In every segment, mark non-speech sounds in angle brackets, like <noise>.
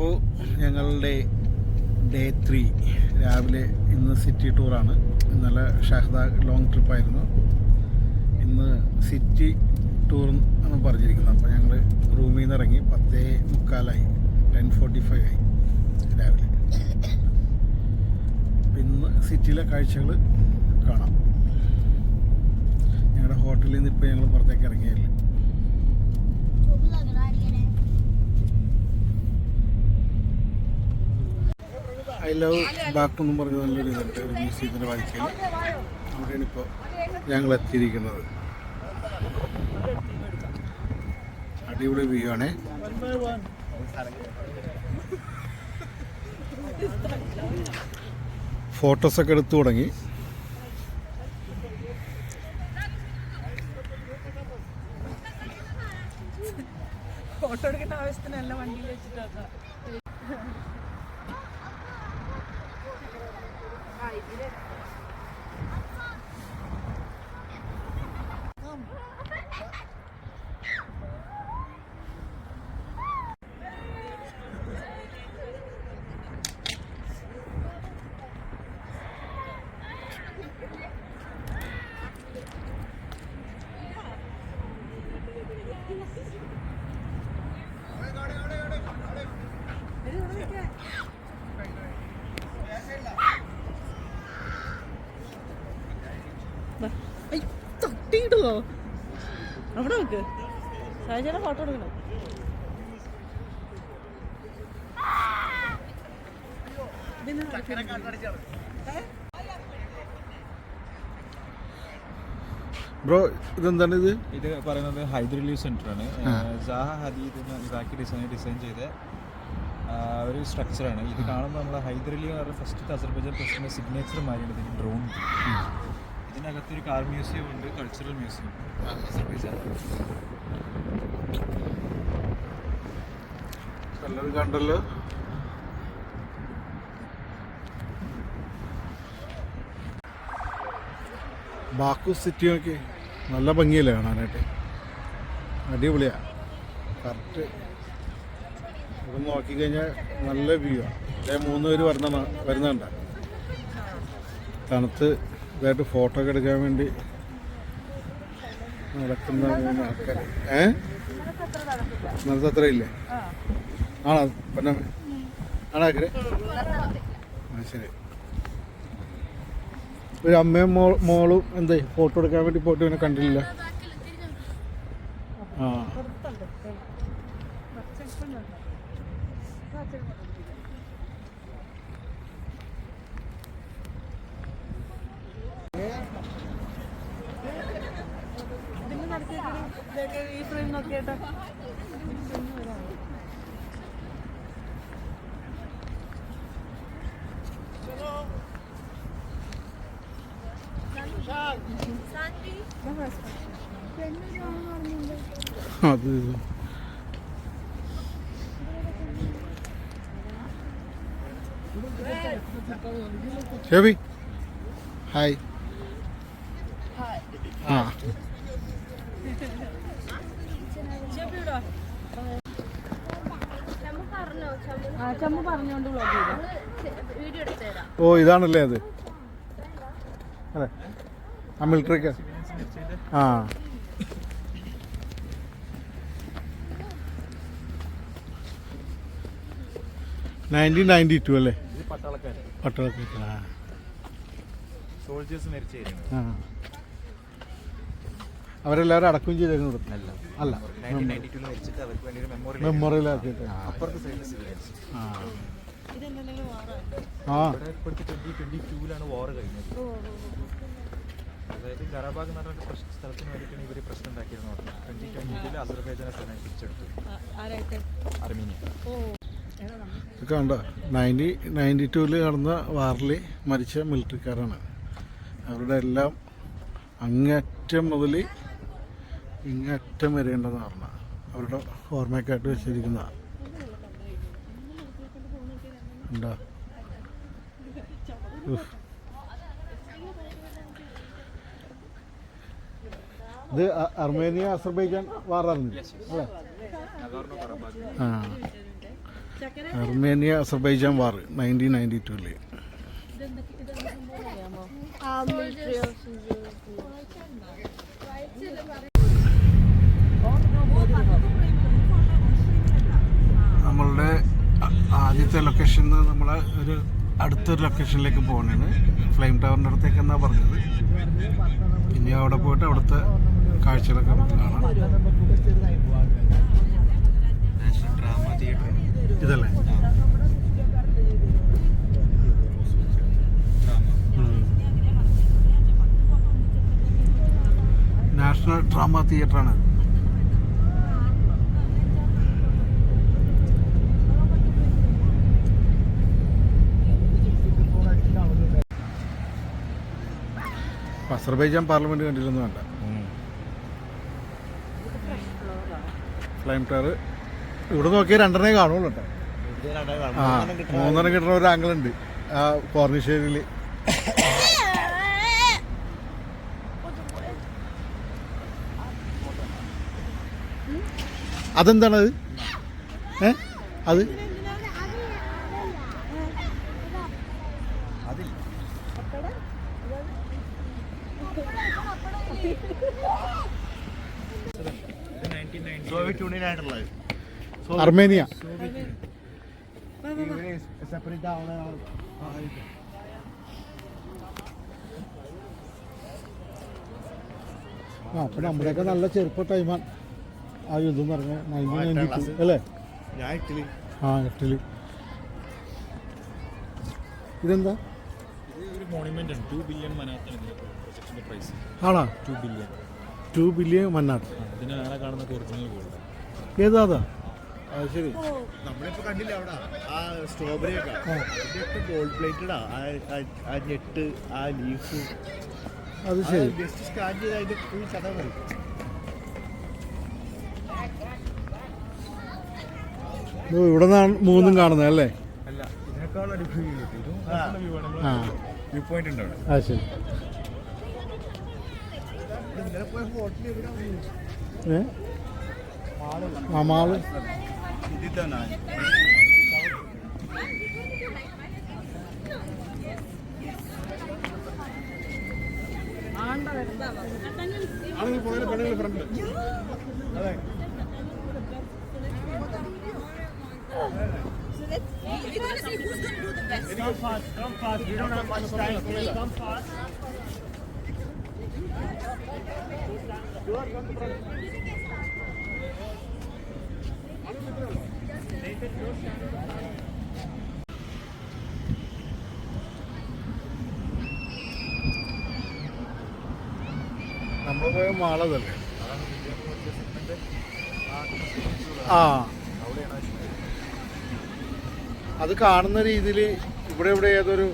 അപ്പോൾ ഞങ്ങളുടെ day three രാവിലെ ഇന്ന് സിറ്റി ടൂറാണ് ഇന്നലെ ഷഹദ ലോങ് ട്രിപ്പായിരുന്നു ഇന്ന് സിറ്റി ടൂർ ആണ് പറഞ്ഞിരിക്കുന്നത്. അപ്പോൾ ഞങ്ങൾ റൂമിൽ നിന്ന് ഇറങ്ങി പത്തേ മുക്കാലായി. ടെൻ ഫോർട്ടി ഫൈവ് ആയി രാവിലെ. ഇന്ന് സിറ്റിയിലെ കാഴ്ചകൾ കാണാം. ഞങ്ങളുടെ ഹോട്ടലിൽ നിന്ന് ഇപ്പോൾ ഞങ്ങൾ പുറത്തേക്ക് ഇറങ്ങിയല്ലേ? ഐ ലവ് ബാക്ക് എന്നും പറഞ്ഞ നല്ലൊരു ഇതുണ്ട് ഒരു മ്യൂസിയത്തിന്റെ വായിക്കൽ അവിടെയാണ് ഇപ്പോൾ ഞങ്ങൾ എത്തിയിരിക്കുന്നത്. അടിപൊളി വ്യൂ ആണേ. ഫോട്ടോസൊക്കെ എടുത്തു തുടങ്ങി. ഫോട്ടോ എടുക്കുന്ന ആവശ്യത്തിനല്ല വണ്ടിയിൽ വെച്ചിട്ടാ. തട്ടിയിടുവോ അവിടെ നോക്ക്. സാഹചര്യം ഫോട്ടോ എടുക്കണം. ബ്രോ ഇതെന്താണ് ഇത്? ഇത് പറയുന്നത് ഹൈദരലി സെന്റർ ആണ് ജാഹ ഹദീദ് ഇതാക്കി ഡിസൈൻ ഡിസൈൻ ചെയ്ത ഒരു ഒരു സ്ട്രക്ചറാണ് ഇത് കാണുമ്പോൾ നമ്മൾ ഹൈദരലി എന്ന് പറഞ്ഞ ഫസ്റ്റ് അസർബൈജാൻ പ്രസിഡന്റ് സിഗ്നേച്ചർ മാറിയാണ് ഇതിന് ഡ്രോൺ ഇതിനകത്തൊരു കാർ മ്യൂസിയം ഉണ്ട് കൾച്ചറൽ മ്യൂസിയം നല്ലത് കണ്ടല്ലോ. ബാക്കു സിറ്റി നോക്കി നല്ല ഭംഗിയല്ലേ കാണാനായിട്ട്. അടിപൊളിയാ. കറക്റ്റ് ഇവിടെ നോക്കിക്കഴിഞ്ഞാൽ നല്ല വ്യൂ ആണ് മൂന്ന് പേര് വരണ വരുന്നുണ്ട്. തണുത്ത് ഇതായിട്ട് ഫോട്ടോ ഒക്കെ എടുക്കാൻ വേണ്ടി നടക്കുന്ന ആൾക്കാർ ഏ? ഇന്നത്തെ അത്ര ഇല്ലേ? ആണോ? പിന്നെ ആണോ ശരി. ഒരു അമ്മയും മോ മോളും എന്തേ ഫോട്ടോ എടുക്കാൻ വേണ്ടി പോയിട്ട് ഇവനെ കണ്ടില്ല ആ. അത്. ഷെബി ഹായ് ആ. ഓ ഇതാണല്ലേ അത്. അതെ ആ മിലിറ്ററിക്ക് ആ. നയന്റീൻ നയന്റി ടു അല്ലേ? പട്ടാളക്കാർ ആ. സോൾജേഴ്സ് മരിച്ച ഏരിയ ആ. അവരെല്ലാവരും അടക്കം ചെയ്തേക്കുന്നത് അല്ല. മെമ്മോറിയൽ ആ അതായത് കറാബാഗ് എന്ന് പറഞ്ഞ പ്രശ്ന സ്ഥലത്തിന് വേണ്ടിയിട്ടാണ് ഇവർ പ്രശ്നം ഉണ്ടാക്കിയിരുന്നത്. ട്വന്റി ട്വന്റിയിൽ അസർബൈജാനെ തന്നെ തിരിച്ചെടുത്തു ആരായിട്ട്? അർമീനിയ. ഓ. ഇതൊക്കെ കണ്ടോ? നയന്റി നയന്റി ടൂവിൽ നടന്ന വാറിൽ മരിച്ച മിലിറ്ററിക്കാരാണ്. അവരുടെ എല്ലാം അങ്ങറ്റം മുതൽ ഇങ്ങേറ്റം വരേണ്ടെന്ന് പറഞ്ഞ അവരുടെ ഓർമ്മയ്ക്കായിട്ട് വെച്ചിരിക്കുന്ന ഉണ്ടോ. ഇത് അർമേനിയ അസർബൈജാൻ കറാബാഗ് ആ. Armenia Azerbaijan war nineteen ninety അറിയാമോ? നമ്മളുടെ ആദ്യത്തെ ലൊക്കേഷൻ നമ്മൾ ഒരു അടുത്തൊരു ലൊക്കേഷനിലേക്ക് പോകുന്നതാണ് ഫ്ലെയിം ടവറിന്റെ അടുത്തേക്ക് എന്നാ പറഞ്ഞത്? ഇനി അവിടെ പോയിട്ട് അവിടുത്തെ കാഴ്ചകളൊക്കെ നമുക്ക് കാണാം. ഇതല്ലേ? നാഷണൽ ഡ്രാമ തിയേറ്ററാണ്. അസർബൈജാൻ പാർലമെന്റ് കണ്ടില്ലെന്ന് വേണ്ട. ഫ്ലൈം ടവർ ഇവിടെ നോക്കിയ രണ്ടെണ്ണേ കാണുള്ളൂ കേട്ടോ. ആ മൂന്നെണ്ണം കിട്ടുന്ന ഒരു ആംഗിൾ ഉണ്ട്. ആ കോർണിഷേരിയിൽ അതെന്താണത്? ഏ? അത്? അർമേനിയ ആ അപ്പൊ നമ്മുടെയൊക്കെ നല്ല ചെറുപ്പ ടൈമാണ് ആ. യുദ്ധം പറഞ്ഞ നയന്റീൻ നയന്റി ടു അല്ലേ? ആ എട്ടിൽ ഇതെന്താ? ആണ്. ടു ബില്യൺ മന്നാട്ട് ഏതാ ശരി. നമ്മളിപ്പോ കണ്ടില്ല അവിടെ? ആ സ്ട്രോബെറി ഒക്കെ. ഇതൊക്കെ ഗോൾഡ് പ്ലേറ്റഡാ ആ ഞെട്ട് ആ ലീഫ് അത് ശരി. ജസ്റ്റ് സ്കാൻ ചെയ്ത് അതിന്റെ ഫുൾ കഥ മതി. ഇത് ഇവിടെ നിന്നാണ് മൂന്നും കാണുന്നത് അല്ലേ? ഇതിനേക്കാളും view ആ. വ്യൂ പോയിന്റ് ഉണ്ട് അവിടെ. അത് ശരി. ഇന്നലെ പോയ இதுதான் நான் ஆளுங்க போதில் பெண்ணுங்க ஃப்ரெண்டு அதான் Come fast, come fast. You don't have much time. Come fast. You are coming from. നമ്മൾ പോയ മാളതല്ലേ? ആ. അത് കാണുന്ന രീതിയിൽ ഇവിടെ ഇവിടെ ഏതൊരു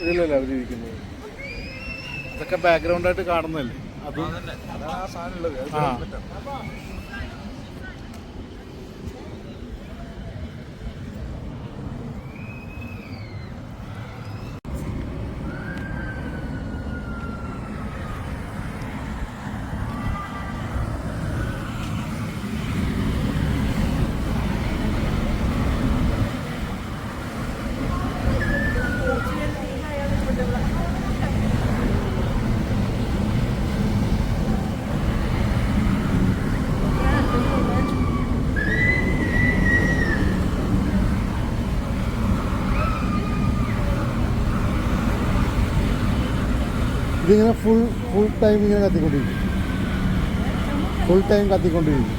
ഇതിലല്ലേ അവരിയ്ക്കുന്നത് അതൊക്കെ ബാക്ക്ഗ്രൗണ്ടായിട്ട് കാണുന്നതല്ലേ? അത് ആ ഇതിങ്ങനെ ഫുൾ ഫുൾ ടൈം ഇങ്ങനെ കത്തിക്കൊണ്ടിരിക്കും. ഫുൾ ടൈം കത്തിക്കൊണ്ടിരിക്കും.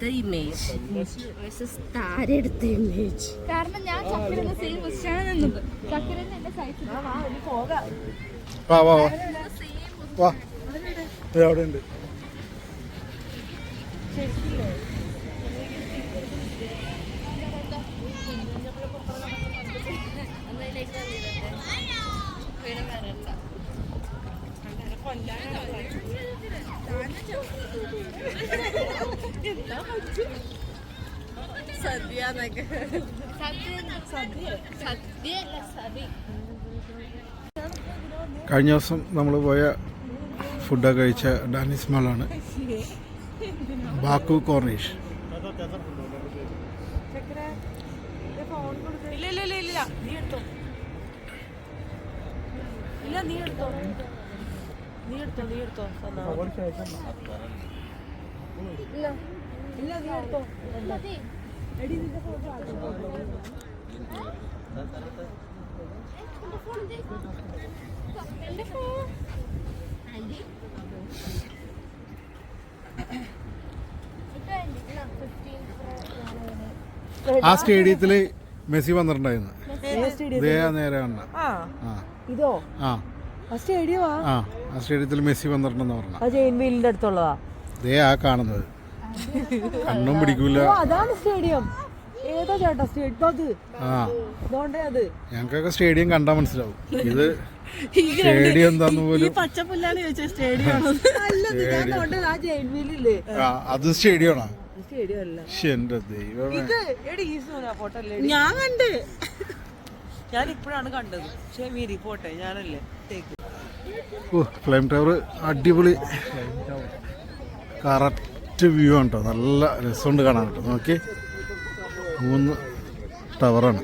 the image. Versus താര എടുത്ത image. കാരണം ഞാൻ ചക്കിരുന്ന സെയിം പൊസിഷനാണ് നിന്നത്. ചക്കിരുന്ന് എന്റെ സൈസ് വാ വാ വാ വാ. ദേ അവിടെ ഉണ്ട്. കൊല്ലാനാണ് സദ്യ എന്നൊക്കെ കഴിഞ്ഞ ദിവസം നമ്മൾ പോയ ഫുഡൊക്കെ കഴിച്ച ഡാനിസ് മാളാണ്. Baku corniche. ഇല്ല എടുത്തോ. നീ എടുത്തോ നീ എടുത്തോ. നീ എടുത്തോ മതി. ഇല്ല നീ എടുത്തോ എന്റെ ഫോൺ ആന്റി ആ സ്റ്റേഡിയത്തിൽ മെസ്സി വന്നിട്ടുണ്ടായിരുന്നു സ്റ്റേഡിയത്തിൽ മെസ്സി വന്നിട്ടുണ്ടെന്ന് പറഞ്ഞു. അടുത്തുള്ളതാ. ദേ ആ കാണുന്നത്. കണ്ണും പിടിക്കൂല. അതാണ് സ്റ്റേഡിയം. ഏതാ ചേട്ടാ സ്റ്റേഡിയം? അത്. അത്. ഞങ്ങൾക്കൊക്കെ സ്റ്റേഡിയം കണ്ടാ മനസ്സിലാവും. ഇത് സ്റ്റേഡിയം എന്താന്ന് ഈ പോലും അത് സ്റ്റേഡിയമാണോ. എന്റെ ദൈവമേ. ഇത് എടി ഈ സോന ഞാൻ കണ്ട്. ഞാൻ ഇപ്പോഴാണ് കണ്ടത്. പക്ഷേ മീരി പോട്ടെ ഞാനല്ലേ. ഓ ഫ്ലൈം ടവർ അടിപൊളി. കറക്റ്റ് വ്യൂ ആണ് കേട്ടോ നല്ല രസമുണ്ട് കാണാൻ കേട്ടോ നോക്കി. മൂന്ന് ടവറാണ്.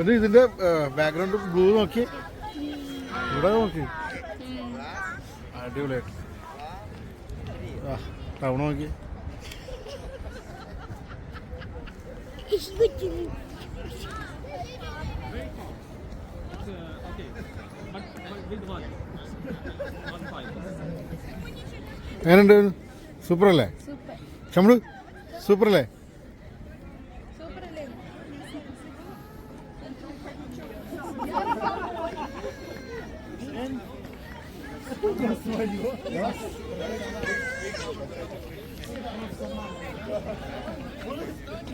ഒരു ഇതിന്റെ ബാക്ക്ഗ്രൗണ്ട് ബ്ലൂ നോക്കി. ഇവിടെ നോക്കി. അടിപൊളിയായിട്ട്. ടൗൺ നോക്കി. എങ്ങനെയുണ്ട് സൂപ്പറല്ലേ? ചമ്മൾ സൂപ്പറല്ലേ?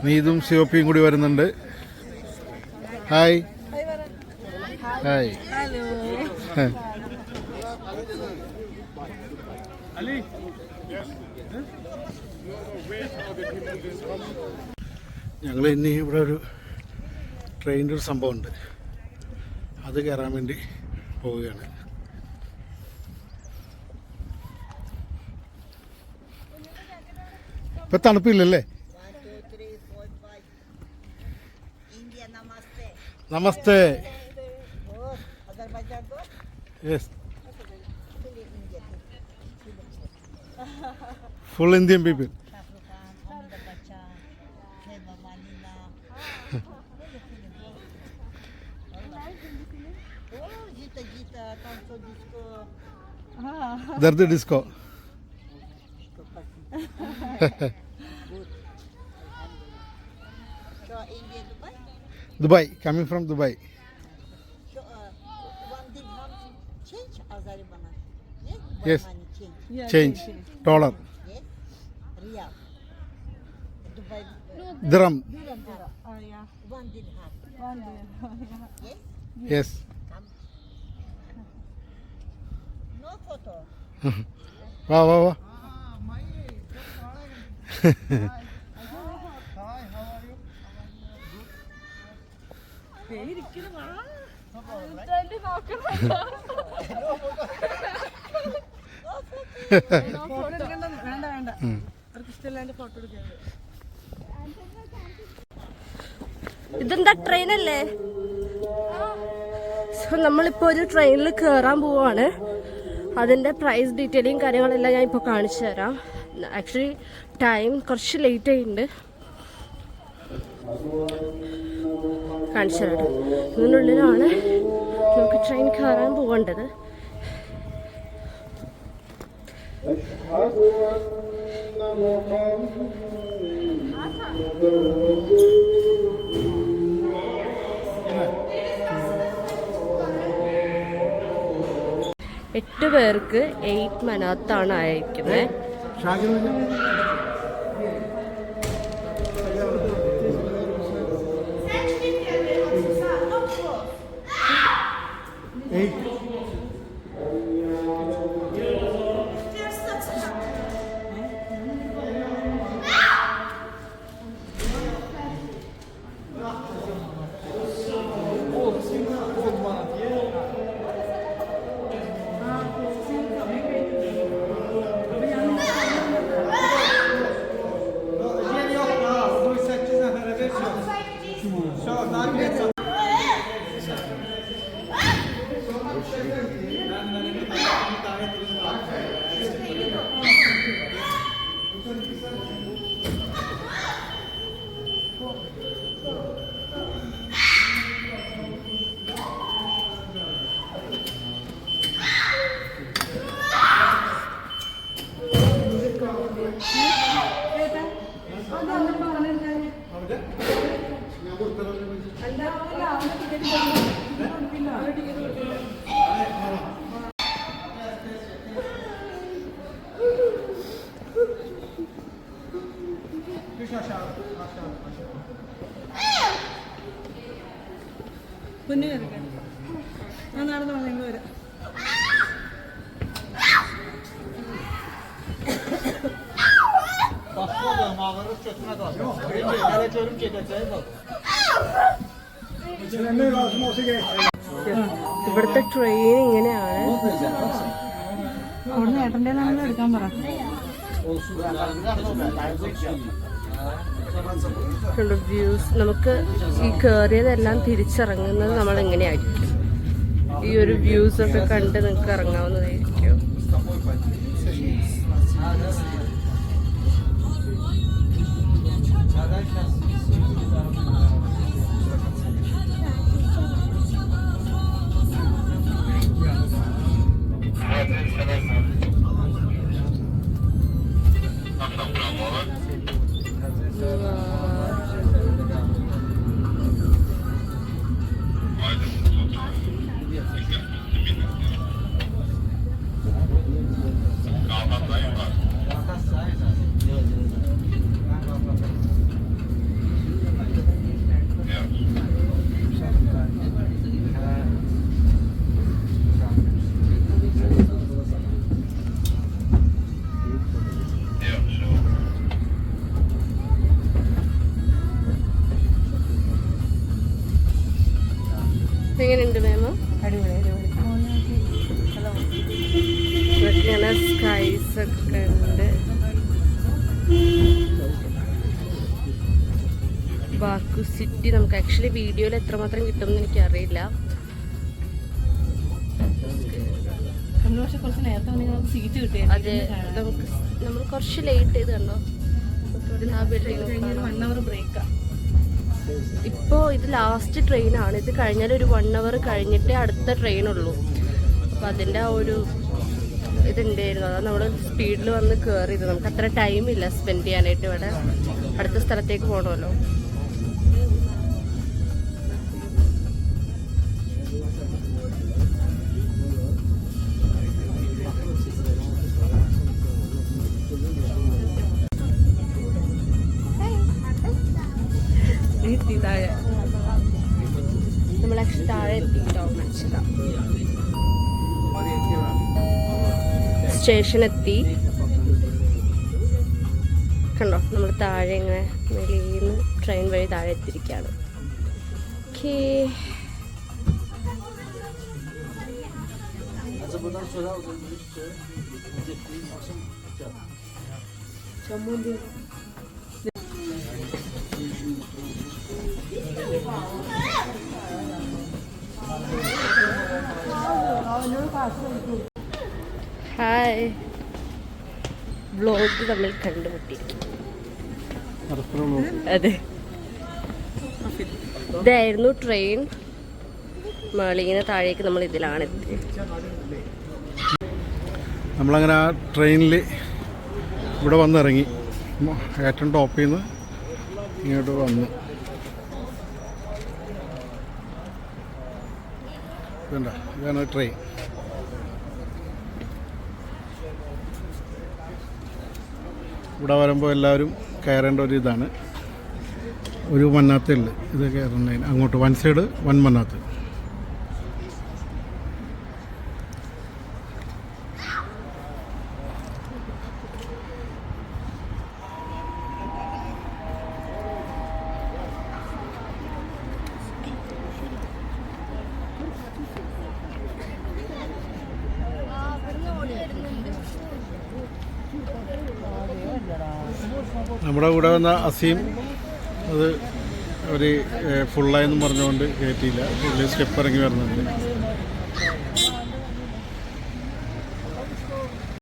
നീതും സിയോപ്പിയും കൂടി വരുന്നുണ്ട്. ഹായ്. ഹായ് ഞങ്ങൾ ഇനി ഇവിടെ ഒരു ട്രെയിനിന്റെ ഒരു സംഭവമുണ്ട് അത് കയറാൻ വേണ്ടി പോവുകയാണ്. ഇപ്പം തണുപ്പില്ലല്ലേ? Namaste. Yes. Full Indian people. दर्द Disco. <laughs> Dubai, coming from Dubai. Yes. Change dollar dirham yes വാ വാ വാ ഫോട്ടോ എടുക്കണ്ട വേണ്ട വേണ്ട അവർക്ക് ഇഷ്ടമില്ലാണ്ട് ഫോട്ടോ എടുക്കാൻ ഇതെന്താ ട്രെയിനല്ലേ സോ നമ്മളിപ്പോൾ ഒരു ട്രെയിനിൽ കയറാൻ പോവാണ്. അതിന്റെ പ്രൈസ് ഡീറ്റെയിലും കാര്യങ്ങളെല്ലാം ഞാൻ ഇപ്പോൾ കാണിച്ചു തരാം. ആക്ച്വലി ടൈം കുറച്ച് ലേറ്റ് ആയിട്ടുണ്ട്. കാണിച്ചു തരാം. ഇതിനുള്ളിലാണ് നമുക്ക് ട്രെയിൻ കയറാൻ പോകേണ്ടത്. എട്ട് പേർക്ക് എയ്റ്റ് മനാത്താണ് അയക്കുന്നത് കയറിക്കാൻ ഞാൻ നടന്നു നിങ്ങൾ വരാം ഇവിടുത്തെ ട്രെയിൻ ഇങ്ങനെയാണ്. അവിടെ ഏട്ടന്റെ നമ്മൾ എടുക്കാൻ പറ. വ്യൂസ് നമുക്ക് ഈ കയറിയതെല്ലാം തിരിച്ചിറങ്ങുന്നത് നമ്മൾ എങ്ങനെയായിരിക്കും ഈ ഒരു വ്യൂസ് ഒക്കെ കണ്ട് നിങ്ങൾക്ക് ഇറങ്ങാവുന്നതായിരിക്കും. എങ്ങനെയുണ്ട് ആക്ച്വലി വീഡിയോയിൽ എത്രമാത്രം കിട്ടുമെന്ന് എനിക്കറിയില്ല. അതെ നമുക്ക് നമ്മൾ കുറച്ച് ലേറ്റ് ചെയ്ത് കണ്ടോ? ഇപ്പോൾ ഇത് ലാസ്റ്റ് ട്രെയിനാണ് ഇത് കഴിഞ്ഞാൽ ഒരു വൺ അവർ കഴിഞ്ഞിട്ടേ അടുത്ത ട്രെയിൻ ഉള്ളൂ. അപ്പം അതിന്റെ ആ ഒരു ഇതുണ്ടായിരുന്നു. അതാണ് നമ്മൾ സ്പീഡിൽ വന്ന് കയറിയത് നമുക്ക് അത്ര ടൈമില്ല സ്പെൻഡ് ചെയ്യാനായിട്ട് ഇവിടെ. അടുത്ത സ്ഥലത്തേക്ക് പോകണമല്ലോ എത്തി താഴെ നമ്മൾ ആക്ച്വലി താഴെ എത്തിയിട്ടോ മനസ്സിലാ. സ്റ്റേഷൻ എത്തി കണ്ടോ? നമ്മൾ താഴെ ഇങ്ങനെ വെളിയിൽ ട്രെയിൻ വഴി താഴെ എത്തിയിരിക്കുകയാണ്. ഓക്കേ. ഹായ്. വ്ലോഗ് തമ്മിൽ കണ്ടുമുട്ടിയിരിക്കും അതെ. ഇതായിരുന്നു ട്രെയിൻ. മേളിങ്ങനെ താഴേക്ക് നമ്മൾ ഇതിലാണ് എത്തിയത്. നമ്മളങ്ങനെ ആ ട്രെയിനിൽ ഇവിടെ വന്നിറങ്ങി. ഏറ്റവും ടോപ്പിൽ നിന്ന് ഇങ്ങോട്ട് വന്നു. ഇതുണ്ട? ഇതാണ് ട്രെയിൻ. ഇവിടെ വരുമ്പോൾ എല്ലാവരും കയറേണ്ട ഒരു ഇതാണ്. ഒരു മന്നാത്തേ ഇത് കയറുന്നതിന്. അങ്ങോട്ട് വൺ സൈഡ് വൺ മന്നാത്ത് നമ്മുടെ കൂടെ വന്ന അസീം അത് ഒരു ഫുള്ളായെന്നും പറഞ്ഞുകൊണ്ട് കയറ്റിയില്ല പുള്ളി സ്റ്റെപ്പ് ഇറങ്ങി വരുന്നുണ്ട്.